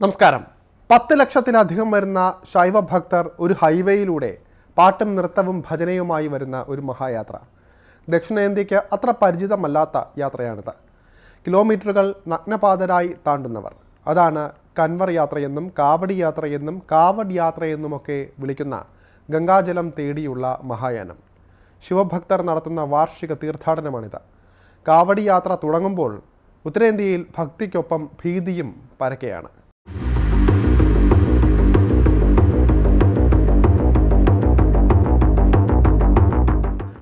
നമസ്കാരം. പത്ത് ലക്ഷത്തിലധികം വരുന്ന ശൈവ ഭക്തർ ഒരു ഹൈവേയിലൂടെ പാട്ടും നൃത്തവും ഭജനയുമായി വരുന്ന ഒരു മഹായാത്ര. ദക്ഷിണേന്ത്യയ്ക്ക് അത്ര പരിചിതമല്ലാത്ത യാത്രയാണിത്. കിലോമീറ്ററുകൾ നഗ്നപാതരായി താണ്ടുന്നവർ. അതാണ് കൻവർ യാത്രയെന്നും കാവടി യാത്രയെന്നും കാവഡ് യാത്രയെന്നുമൊക്കെ വിളിക്കുന്ന ഗംഗാജലം തേടിയുള്ള മഹായാനം. ശിവഭക്തർ നടത്തുന്ന വാർഷിക തീർത്ഥാടനമാണിത്. കാവടി യാത്ര തുടങ്ങുമ്പോൾ ഉത്തരേന്ത്യയിൽ ഭക്തിക്കൊപ്പം ഭീതിയും പരക്കെയാണ്.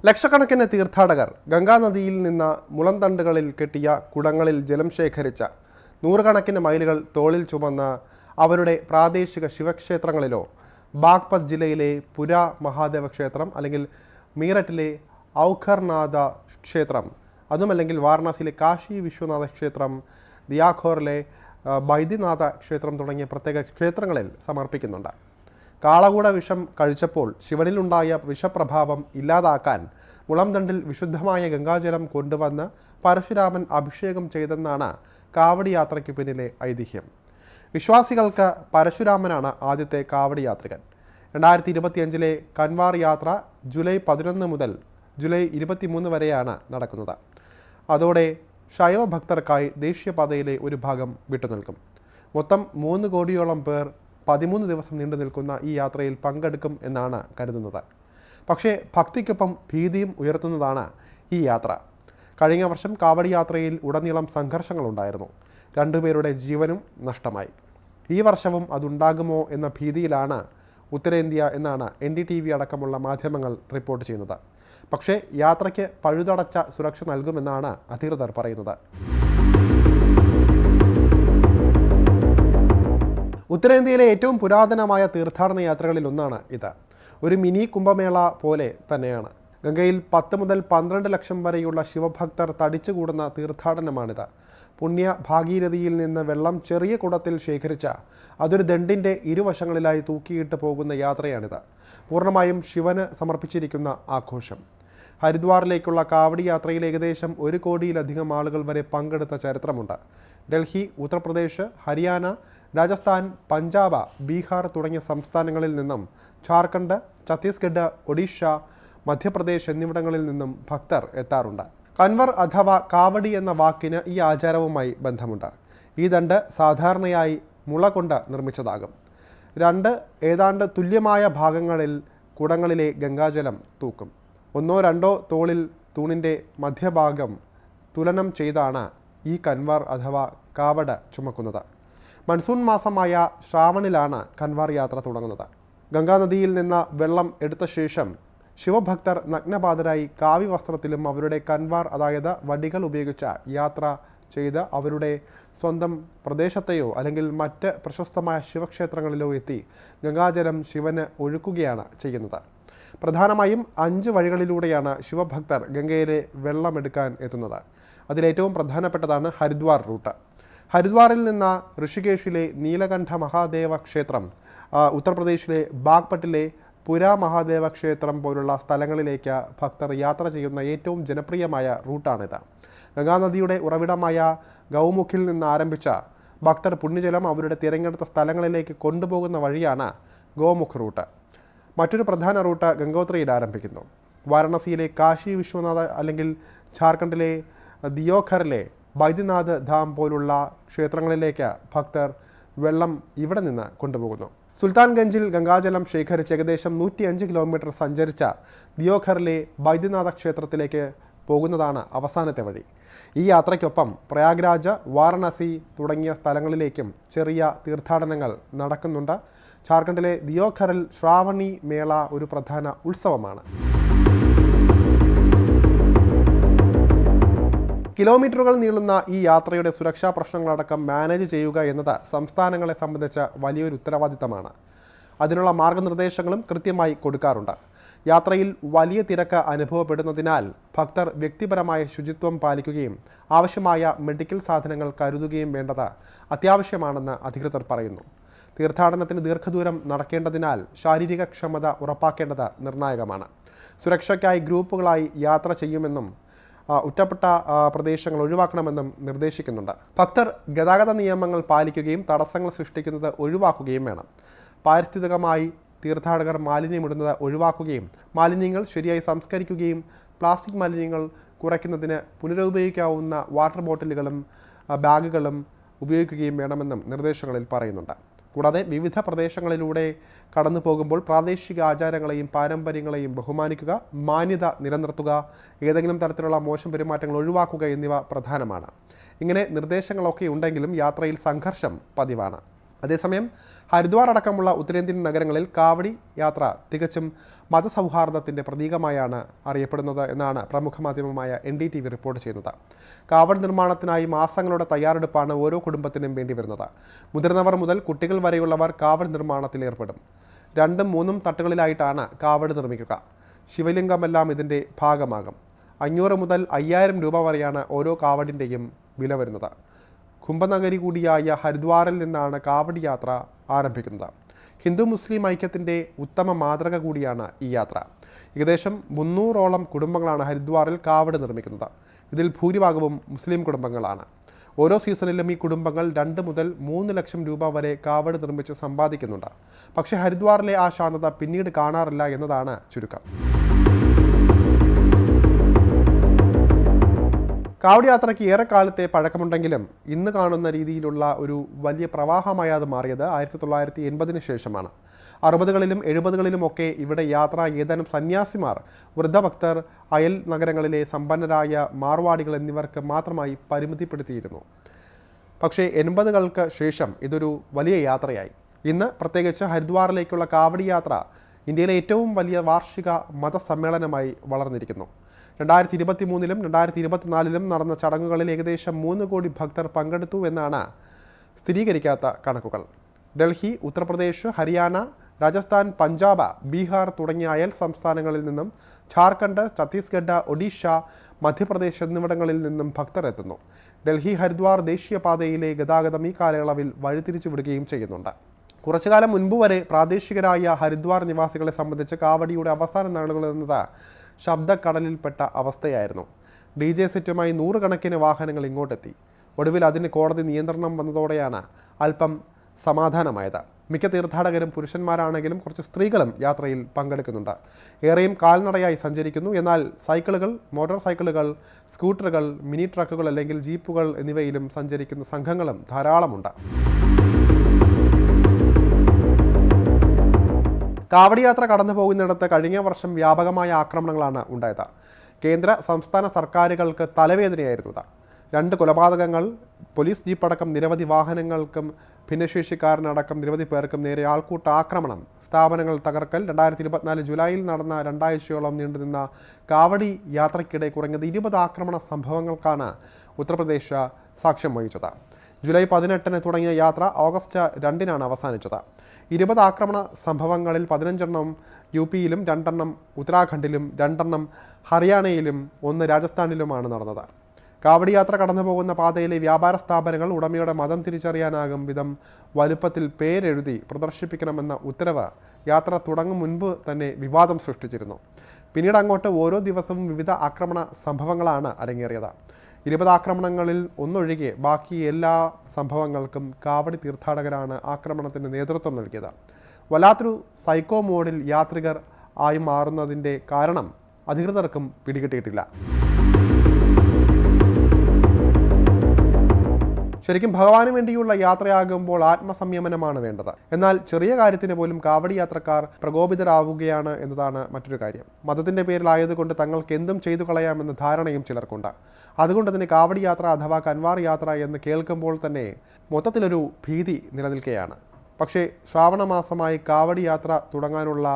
ലക്ഷക്കണക്കിന് തീർത്ഥാടകർ ഗംഗാനദിയിൽ നിന്ന് മുളന്തണ്ടുകളിൽ കെട്ടിയ കുടങ്ങളിൽ ജലം ശേഖരിച്ച നൂറുകണക്കിന് മൈലുകൾ തോളിൽ ചുമന്ന് അവരുടെ പ്രാദേശിക ശിവക്ഷേത്രങ്ങളിലോ ബാഗ്പത് ജില്ലയിലെ പുര മഹാദേവ ക്ഷേത്രം അല്ലെങ്കിൽ മീററ്റിലെ ഔഖർനാഥ ക്ഷേത്രം അതുമല്ലെങ്കിൽ വാരണാസിയിലെ കാശി വിശ്വനാഥ ക്ഷേത്രം ദിയാഖോറിലെ ബൈദ്യനാഥ ക്ഷേത്രം തുടങ്ങിയ പ്രത്യേക ക്ഷേത്രങ്ങളിൽ സമർപ്പിക്കുന്നുണ്ട്. കാളകൂട വിഷം കഴിച്ചപ്പോൾ ശിവനിലുണ്ടായ വിഷപ്രഭാവം ഇല്ലാതാക്കാൻ മുളംതണ്ടിൽ വിശുദ്ധമായ ഗംഗാജലം കൊണ്ടുവന്ന് പരശുരാമൻ അഭിഷേകം ചെയ്തെന്നാണ് കാവടി യാത്രയ്ക്ക് പിന്നിലെ ഐതിഹ്യം. വിശ്വാസികൾക്ക് പരശുരാമനാണ് ആദ്യത്തെ കാവടി യാത്രികൻ. രണ്ടായിരത്തി ഇരുപത്തിയഞ്ചിലെ കൻവാർ യാത്ര ജൂലൈ പതിനൊന്ന് മുതൽ ജൂലൈ ഇരുപത്തിമൂന്ന് വരെയാണ് നടക്കുന്നത്. അതോടെ ശൈവ ഭക്തർക്കായി ദേശീയപാതയിലെ ഒരു ഭാഗം വിട്ടുനിൽക്കും. മൊത്തം മൂന്ന് കോടിയോളം പേർ പതിമൂന്ന് ദിവസം നീണ്ടു നിൽക്കുന്ന ഈ യാത്രയിൽ പങ്കെടുക്കും എന്നാണ് കരുതുന്നത്. പക്ഷേ ഭക്തിക്കൊപ്പം ഭീതിയും ഉയർത്തുന്നതാണ് ഈ യാത്ര. കഴിഞ്ഞ വർഷം കാവടി യാത്രയിൽ ഉടനീളം സംഘർഷങ്ങളുണ്ടായിരുന്നു. രണ്ടുപേരുടെ ജീവനും നഷ്ടമായി. ഈ വർഷവും അതുണ്ടാകുമോ എന്ന ഭീതിയിലാണ് ഉത്തരേന്ത്യ എന്നാണ് എൻ ഡി ടി വി അടക്കമുള്ള മാധ്യമങ്ങൾ റിപ്പോർട്ട് ചെയ്യുന്നത്. പക്ഷേ യാത്രയ്ക്ക് പഴുതടച്ച സുരക്ഷ നൽകുമെന്നാണ് അധികൃതർ പറയുന്നത്. ഉത്തരേന്ത്യയിലെ ഏറ്റവും പുരാതനമായ തീർത്ഥാടന യാത്രകളിൽ ഒന്നാണ് ഇത്. ഒരു മിനി കുംഭമേള പോലെ തന്നെയാണ്. ഗംഗയിൽ പത്ത് മുതൽ പന്ത്രണ്ട് ലക്ഷം വരെയുള്ള ശിവഭക്തർ തടിച്ചുകൂടുന്ന തീർത്ഥാടനമാണിത്. പുണ്യ ഭാഗീരഥിയിൽ നിന്ന് വെള്ളം ചെറിയ കുടത്തിൽ ശേഖരിച്ച അതൊരു ദണ്ടിന്റെ ഇരുവശങ്ങളിലായി തൂക്കിയിട്ട് പോകുന്ന യാത്രയാണിത്. പൂർണമായും ശിവന് സമർപ്പിച്ചിരിക്കുന്ന ആഘോഷം. ഹരിദ്വാറിലേക്കുള്ള കാവടി യാത്രയിൽ ഏകദേശം ഒരു കോടിയിലധികം ആളുകൾ വരെ പങ്കെടുത്ത ചരിത്രമുണ്ട്. ഡൽഹി ഉത്തർപ്രദേശ് ഹരിയാന രാജസ്ഥാൻ പഞ്ചാബ് ബീഹാർ തുടങ്ങിയ സംസ്ഥാനങ്ങളിൽ നിന്നും ഝാർഖണ്ഡ് ഛത്തീസ്ഗഡ് ഒഡീഷ മധ്യപ്രദേശ് എന്നിവിടങ്ങളിൽ നിന്നും ഭക്തർ എത്താറുണ്ട്. കൻവർ അഥവാ കാവടി എന്ന വാക്കിന് ഈ ആചാരവുമായി ബന്ധമുണ്ട്. ഈ ദണ്ട് സാധാരണയായി മുള കൊണ്ട് നിർമ്മിച്ചതാകും. രണ്ട് ഏതാണ്ട് തുല്യമായ ഭാഗങ്ങളിൽ കുടങ്ങളിലെ ഗംഗാജലം തൂക്കും. ഒന്നോ രണ്ടോ തോളിൽ തൂണിന്റെ മധ്യഭാഗം തുലനം ചെയ്താണ് ഈ കൻവർ അഥവാ കാവട് ചുമക്കുന്നത്. മൺസൂൺ മാസമായ ശ്രാവണിലാണ് കൻവാർ യാത്ര തുടങ്ങുന്നത്. ഗംഗാനദിയിൽ നിന്ന് വെള്ളം എടുത്ത ശേഷം ശിവഭക്തർ നഗ്നപാതരായി കാവി വസ്ത്രത്തിലും അവരുടെ കൻവാർ അതായത് വടികൾ ഉപയോഗിച്ച യാത്ര ചെയ്ത് അവരുടെ സ്വന്തം പ്രദേശത്തെയോ അല്ലെങ്കിൽ മറ്റ് പ്രശസ്തമായ ശിവക്ഷേത്രങ്ങളിലോ എത്തി ഗംഗാജലം ശിവന് ഒഴുക്കുകയാണ് ചെയ്യുന്നത്. പ്രധാനമായും അഞ്ച് വഴികളിലൂടെയാണ് ശിവഭക്തർ ഗംഗയിലെ വെള്ളമെടുക്കാൻ എത്തുന്നത്. അതിലേറ്റവും പ്രധാനപ്പെട്ടതാണ് ഹരിദ്വാർ റൂട്ട്. ഹരിദ്വാറിൽ നിന്ന് ഋഷികേശിലെ നീലകണ്ഠ മഹാദേവ ക്ഷേത്രം ഉത്തർപ്രദേശിലെ ബാഗ്പട്ടിലെ പുര മഹാദേവ ക്ഷേത്രം പോലുള്ള സ്ഥലങ്ങളിലേക്ക് ഭക്തർ യാത്ര ചെയ്യുന്ന ഏറ്റവും ജനപ്രിയമായ റൂട്ടാണിത്. ഗംഗാനദിയുടെ ഉറവിടമായ ഗൗമുഖിൽ നിന്ന് ആരംഭിച്ച ഭക്തർ പുണ്യജലം അവരുടെ തിരഞ്ഞെടുത്ത സ്ഥലങ്ങളിലേക്ക് കൊണ്ടുപോകുന്ന വഴിയാണ് ഗോമുഖ് റൂട്ട്. മറ്റൊരു പ്രധാന റൂട്ട് ഗംഗോത്രിയിൽ ആരംഭിക്കുന്നു. വാരണസിയിലെ കാശി വിശ്വനാഥ അല്ലെങ്കിൽ ഝാർഖണ്ഡിലെ ദിയോഘറിലെ ബൈദ്യനാഥ് ധാം പോലുള്ള ക്ഷേത്രങ്ങളിലേക്ക് ഭക്തർ വെള്ളം ഇവിടെ നിന്ന് കൊണ്ടുപോകുന്നു. സുൽത്താൻഗഞ്ചിൽ ഗംഗാജലം ശേഖരിച്ച് ഏകദേശം നൂറ്റി അഞ്ച് കിലോമീറ്റർ സഞ്ചരിച്ച ദിയോഘറിലെ ബൈദ്യനാഥ ക്ഷേത്രത്തിലേക്ക് പോകുന്നതാണ് അവസാനത്തെ വഴി. ഈ യാത്രയ്ക്കൊപ്പം പ്രയാഗ്രാജ് വാരണാസി തുടങ്ങിയ സ്ഥലങ്ങളിലേക്കും ചെറിയ തീർത്ഥാടനങ്ങൾ നടക്കുന്നുണ്ട്. ഝാർഖണ്ഡിലെ ദിയോഘറിൽ ശ്രാവണി മേള ഒരു പ്രധാന ഉത്സവമാണ്. കിലോമീറ്ററുകൾ നീളുന്ന ഈ യാത്രയുടെ സുരക്ഷാ പ്രശ്നങ്ങളടക്കം മാനേജ് ചെയ്യുക എന്നത് സംസ്ഥാനങ്ങളെ സംബന്ധിച്ച വലിയൊരു ഉത്തരവാദിത്തമാണ്. അതിനുള്ള മാർഗനിർദ്ദേശങ്ങളും കൃത്യമായി കൊടുക്കാറുണ്ട്. യാത്രയിൽ വലിയ തിരക്ക് അനുഭവപ്പെടുന്നതിനാൽ ഭക്തർ വ്യക്തിപരമായ ശുചിത്വം പാലിക്കുകയും ആവശ്യമായ മെഡിക്കൽ സാധനങ്ങൾ കരുതുകയും വേണ്ടത് അത്യാവശ്യമാണെന്ന് അധികൃതർ പറയുന്നു. തീർത്ഥാടനത്തിന് ദീർഘദൂരം നടക്കേണ്ടതിനാൽ ശാരീരിക ക്ഷമത ഉറപ്പാക്കേണ്ടത് നിർണായകമാണ്. സുരക്ഷയ്ക്കായി ഗ്രൂപ്പുകളായി യാത്ര ചെയ്യുമെന്നും ആ, ഒറ്റപ്പെട്ട പ്രദേശങ്ങൾ ഒഴിവാക്കണമെന്നും നിർദ്ദേശിക്കുന്നുണ്ട്. ഭക്തർ ഗതാഗത നിയമങ്ങൾ പാലിക്കുകയും തടസ്സങ്ങൾ സൃഷ്ടിക്കുന്നത് ഒഴിവാക്കുകയും വേണം. പാരിസ്ഥിതികമായി തീർത്ഥാടകർ മാലിന്യമിടുന്നത് ഒഴിവാക്കുകയും മാലിന്യങ്ങൾ ശരിയായി സംസ്കരിക്കുകയും പ്ലാസ്റ്റിക് മാലിന്യങ്ങൾ കുറയ്ക്കുന്നതിന് പുനരുപയോഗിക്കാവുന്ന വാട്ടർ ബോട്ടിലുകളും ബാഗുകളും ഉപയോഗിക്കുകയും വേണമെന്നും നിർദ്ദേശങ്ങളിൽ പറയുന്നുണ്ട്. കൂടാതെ വിവിധ പ്രദേശങ്ങളിലൂടെ കടന്നു പോകുമ്പോൾ പ്രാദേശിക ആചാരങ്ങളെയും പാരമ്പര്യങ്ങളെയും ബഹുമാനിക്കുക മാന്യത നിലനിർത്തുക ഏതെങ്കിലും തരത്തിലുള്ള മോശം പെരുമാറ്റങ്ങൾ ഒഴിവാക്കുക എന്നിവ പ്രധാനമാണ്. ഇങ്ങനെ നിർദ്ദേശങ്ങളൊക്കെ ഉണ്ടെങ്കിലും യാത്രയിൽ സംഘർഷം പതിവാണ്. അതേസമയം ഹരിദ്വാർ അടക്കമുള്ള ഉത്തരേന്ത്യൻ നഗരങ്ങളിൽ കാവടി യാത്ര തികച്ചും മതസൗഹാർദ്ദത്തിന്റെ പ്രതീകമായാണ് അറിയപ്പെടുന്നത് എന്നാണ് പ്രമുഖ മാധ്യമമായ N D T V report ചെയ്യുന്നത്. കാവൽ നിർമ്മാണത്തിനായി മാസങ്ങളുടെ തയ്യാറെടുപ്പാണ് ഓരോ കുടുംബത്തിനും വേണ്ടി വരുന്നത്. മുതിർന്നവർ മുതൽ കുട്ടികൾ വരെയുള്ളവർ കാവൽ നിർമ്മാണത്തിൽ ഏർപ്പെടും. രണ്ടും മൂന്നും തട്ടുകളിലായിട്ടാണ് കാവട് നിർമ്മിക്കുക. ശിവലിംഗമെല്ലാം ഇതിന്റെ ഭാഗമാകും. അഞ്ഞൂറ് മുതൽ അയ്യായിരം രൂപ വരെയാണ് ഓരോ കാവടിന്റെയും വില വരുന്നത്. കുംഭനഗരി കൂടിയായ ഹരിദ്വാറിൽ നിന്നാണ് കാവടി യാത്ര ആരംഭിക്കുന്നത്. ഹിന്ദു മുസ്ലിം ഐക്യത്തിന്റെ ഉത്തമ മാതൃക കൂടിയാണ് ഈ യാത്ര. ഏകദേശം മുന്നൂറോളം കുടുംബങ്ങളാണ് ഹരിദ്വാറിൽ കാവട് നിർമ്മിക്കുന്നത്. ഇതിൽ ഭൂരിഭാഗവും മുസ്ലിം കുടുംബങ്ങളാണ്. ഓരോ സീസണിലും ഈ കുടുംബങ്ങൾ രണ്ട് മുതൽ മൂന്ന് ലക്ഷം രൂപ വരെ കാവട് നിർമ്മിച്ച് സമ്പാദിക്കുന്നുണ്ട്. പക്ഷേ ഹരിദ്വാറിലെ ആ ശാന്തത പിന്നീട് കാണാറില്ല എന്നതാണ് ചുരുക്കം. കാവടി യാത്രയ്ക്ക് ഏറെക്കാലത്തെ പഴക്കമുണ്ടെങ്കിലും ഇന്ന് കാണുന്ന രീതിയിലുള്ള ഒരു വലിയ പ്രവാഹമായി അത് മാറിയത് ആയിരത്തി തൊള്ളായിരത്തി എൺപതിന് ശേഷമാണ്. അറുപതുകളിലും എഴുപതുകളിലുമൊക്കെ ഇവിടെ യാത്ര ഏതാനും സന്യാസിമാർ വൃദ്ധഭക്തർ അയൽ നഗരങ്ങളിലെ സമ്പന്നരായ മാർവാടികൾ എന്നിവർക്ക് മാത്രമായി പരിമിതിപ്പെടുത്തിയിരുന്നു. പക്ഷേ എൺപതുകൾക്ക് ശേഷം ഇതൊരു വലിയ യാത്രയായി. ഇന്ന് പ്രത്യേകിച്ച് ഹരിദ്വാറിലേക്കുള്ള കാവടി യാത്ര ഇന്ത്യയിലെ ഏറ്റവും വലിയ വാർഷിക മതസമ്മേളനമായി വളർന്നിരിക്കുന്നു. രണ്ടായിരത്തി ഇരുപത്തി മൂന്നിലും രണ്ടായിരത്തി ഇരുപത്തിനാലിലും നടന്ന ചടങ്ങുകളിൽ ഏകദേശം മൂന്ന് കോടി ഭക്തർ പങ്കെടുത്തു എന്നാണ് സ്ഥിരീകരിക്കാത്ത കണക്കുകൾ. ഡൽഹി ഉത്തർപ്രദേശ് ഹരിയാന രാജസ്ഥാൻ പഞ്ചാബ് ബീഹാർ തുടങ്ങിയ അയൽ സംസ്ഥാനങ്ങളിൽ നിന്നും ഝാർഖണ്ഡ് ഛത്തീസ്ഗഡ് ഒഡീഷ മധ്യപ്രദേശ് എന്നിവിടങ്ങളിൽ നിന്നും ഭക്തർ എത്തുന്നു. ഡൽഹി ഹരിദ്വാർ ദേശീയപാതയിലെ ഗതാഗതം ഈ കാലയളവിൽ വഴിതിരിച്ചു വിടുകയും ചെയ്യുന്നുണ്ട്. കുറച്ചുകാലം മുൻപ് വരെ പ്രാദേശികരായ ഹരിദ്വാർ നിവാസികളെ സംബന്ധിച്ച് കാവടിയുടെ അവസാന നാളുകൾ എന്നത് ശബ്ദക്കടലിൽപ്പെട്ട അവസ്ഥയായിരുന്നു. ഡി ജെ സെറ്റുമായി നൂറുകണക്കിന് വാഹനങ്ങൾ ഇങ്ങോട്ടെത്തി. ഒടുവിൽ അതിന് കോടതി നിയന്ത്രണം വന്നതോടെയാണ് അല്പം സമാധാനമായത്. മിക്ക തീർത്ഥാടകരും പുരുഷന്മാരാണെങ്കിലും കുറച്ച് സ്ത്രീകളും യാത്രയിൽ പങ്കെടുക്കുന്നുണ്ട്. ഏറെയും കാൽനടയായി സഞ്ചരിക്കുന്നു. എന്നാൽ സൈക്കിളുകൾ മോട്ടോർ സൈക്കിളുകൾ സ്കൂട്ടറുകൾ മിനി ട്രക്കുകൾ അല്ലെങ്കിൽ ജീപ്പുകൾ എന്നിവയിലും സഞ്ചരിക്കുന്ന സംഘങ്ങളും ധാരാളമുണ്ട്. കാവടി യാത്ര കടന്നു പോകുന്നിടത്ത് കഴിഞ്ഞ വർഷം വ്യാപകമായ ആക്രമണങ്ങളാണ് ഉണ്ടായത്. കേന്ദ്ര സംസ്ഥാന സർക്കാരുകൾക്ക് തലവേദനയായിരുന്നു രണ്ട് കൊലപാതകങ്ങൾ പോലീസ് ജീപ്പടക്കം നിരവധി വാഹനങ്ങൾക്കും ഭിന്നശേഷിക്കാരനടക്കം നിരവധി പേർക്കും നേരെ ആൾക്കൂട്ട ആക്രമണം സ്ഥാപനങ്ങൾ തകർക്കൽ രണ്ടായിരത്തി ഇരുപത്തിനാല് ജൂലൈയിൽ നടന്ന രണ്ടാഴ്ചയോളം നീണ്ടുനിന്ന കാവടി യാത്രയ്ക്കിടെ കുറഞ്ഞത് ഇരുപത് ആക്രമണ സംഭവങ്ങൾക്കാണ് ഉത്തർപ്രദേശ് സാക്ഷ്യം വഹിച്ചത്. ജൂലൈ പതിനെട്ടിന് തുടങ്ങിയ യാത്ര ഓഗസ്റ്റ് രണ്ടിനാണ് അവസാനിച്ചത്. ഇരുപത് ആക്രമണ സംഭവങ്ങളിൽ പതിനഞ്ചെണ്ണം യു പിയിലും രണ്ടെണ്ണം ഉത്തരാഖണ്ഡിലും രണ്ടെണ്ണം ഹരിയാനയിലും ഒന്ന് രാജസ്ഥാനിലുമാണ് നടന്നത്. കാവടി യാത്ര കടന്നു പോകുന്ന പാതയിലെ വ്യാപാര സ്ഥാപനങ്ങൾ ഉടമയുടെ മതം തിരിച്ചറിയാനാകും വിധം വലുപ്പത്തിൽ പേരെഴുതി പ്രദർശിപ്പിക്കണമെന്ന ഉത്തരവ് യാത്ര തുടങ്ങും മുൻപ് തന്നെ വിവാദം സൃഷ്ടിച്ചിരുന്നു. പിന്നീട് അങ്ങോട്ട് ഓരോ ദിവസവും വിവിധ ആക്രമണ സംഭവങ്ങളാണ് അരങ്ങേറിയത്. ഇരുപത് ആക്രമണങ്ങളിൽ ഒന്നൊഴികെ ബാക്കി എല്ലാ സംഭവങ്ങൾക്കും കാവടി തീർത്ഥാടകരാണ് ആക്രമണത്തിന് നേതൃത്വം നൽകിയത്. വല്ലാത്തൊരു സൈക്കോ മോഡിൽ യാത്രികർ ആയി മാറുന്നതിന്റെ കാരണം അധികൃതർക്കും പിടികിട്ടിയിട്ടില്ല. ശരിക്കും ഭഗവാന് വേണ്ടിയുള്ള യാത്രയാകുമ്പോൾ ആത്മസംയമനമാണ് വേണ്ടത്. എന്നാൽ ചെറിയ കാര്യത്തിന് പോലും കാവടി യാത്രക്കാർ പ്രകോപിതരാവുകയാണ് എന്നതാണ് മറ്റൊരു കാര്യം. മതത്തിന്റെ പേരിലായതുകൊണ്ട് തങ്ങൾക്ക് എന്തും ചെയ്തു കളയാമെന്ന ധാരണയും ചിലർക്കുണ്ട്. അതുകൊണ്ട് തന്നെ കാവടി യാത്ര അഥവാ കൻവാർ യാത്ര എന്ന് കേൾക്കുമ്പോൾ തന്നെ മൊത്തത്തിലൊരു ഭീതി നിലനിൽക്കുകയാണ്. പക്ഷേ ശ്രാവണ മാസമായി കാവടി യാത്ര തുടങ്ങാനുള്ള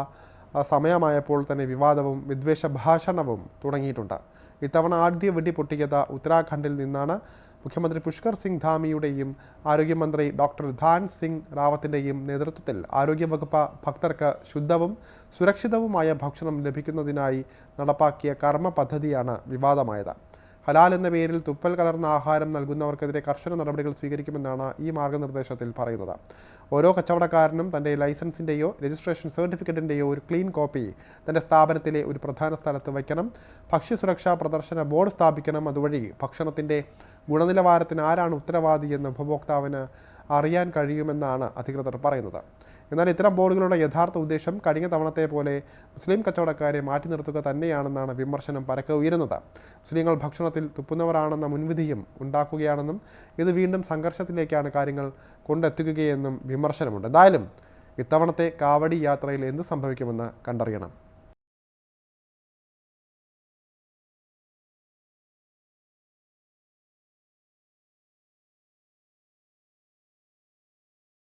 സമയമായപ്പോൾ തന്നെ വിവാദവും വിദ്വേഷ ഭാഷണവും തുടങ്ങിയിട്ടുണ്ട്. ഇത്തവണ ആദ്യ വെടി പൊട്ടിയത് ഉത്തരാഖണ്ഡിൽ നിന്നാണ്. മുഖ്യമന്ത്രി പുഷ്കർ സിംഗ് ധാമിയുടെയും ആരോഗ്യമന്ത്രി ഡോക്ടർ ധാൻ സിംഗ് റാവത്തിന്റെയും നേതൃത്വത്തിൽ ആരോഗ്യവകുപ്പ് ഭക്തർക്ക് ശുദ്ധവും സുരക്ഷിതവുമായ ഭക്ഷണം ലഭിക്കുന്നതിനായി നടപ്പാക്കിയ കർമ്മ പദ്ധതിയാണ് വിവാദമായത്. ഹലാൽ എന്ന പേരിൽ തുപ്പൽ കലർന്ന ആഹാരം നൽകുന്നവർക്കെതിരെ കർശന നടപടികൾ സ്വീകരിക്കുമെന്നാണ് ഈ മാർഗനിർദ്ദേശത്തിൽ പറയുന്നത്. ഓരോ കച്ചവടക്കാരനും തന്റെ ലൈസൻസിന്റെയോ രജിസ്ട്രേഷൻ സർട്ടിഫിക്കറ്റിന്റെയോ ഒരു ക്ലീൻ കോപ്പി തന്റെ സ്ഥാപനത്തിലെ ഒരു പ്രധാന സ്ഥലത്ത് വയ്ക്കണം. ഭക്ഷ്യസുരക്ഷാ പ്രദർശന ബോർഡ് സ്ഥാപിക്കണം. അതുവഴി ഭക്ഷണത്തിന്റെ ഗുണനിലവാരത്തിന് ആരാണ് ഉത്തരവാദി എന്ന് ഉപഭോക്താവിന് അറിയാൻ കഴിയുമെന്നാണ് അധികൃതർ പറയുന്നത്. എന്നാൽ ഇത്തരം ബോർഡുകളുടെ യഥാർത്ഥ ഉദ്ദേശം കഴിഞ്ഞ തവണത്തെ പോലെ മുസ്ലിം കച്ചവടക്കാരെ മാറ്റി നിർത്തുക തന്നെയാണെന്നാണ് വിമർശനം പരക്കെ ഉയരുന്നത്. മുസ്ലിങ്ങൾ ഭക്ഷണത്തിൽ തുപ്പുന്നവരാണെന്ന മുൻവിധിയും ഉണ്ടാക്കുകയാണെന്നും ഇത് വീണ്ടും സംഘർഷത്തിലേക്കാണ് കാര്യങ്ങൾ കൊണ്ടെത്തിക്കുകയെന്നും വിമർശനമുണ്ട്. എന്തായാലും ഇത്തവണത്തെ കാവടി യാത്രയിൽ എന്ത് സംഭവിക്കുമെന്ന് കണ്ടറിയണം.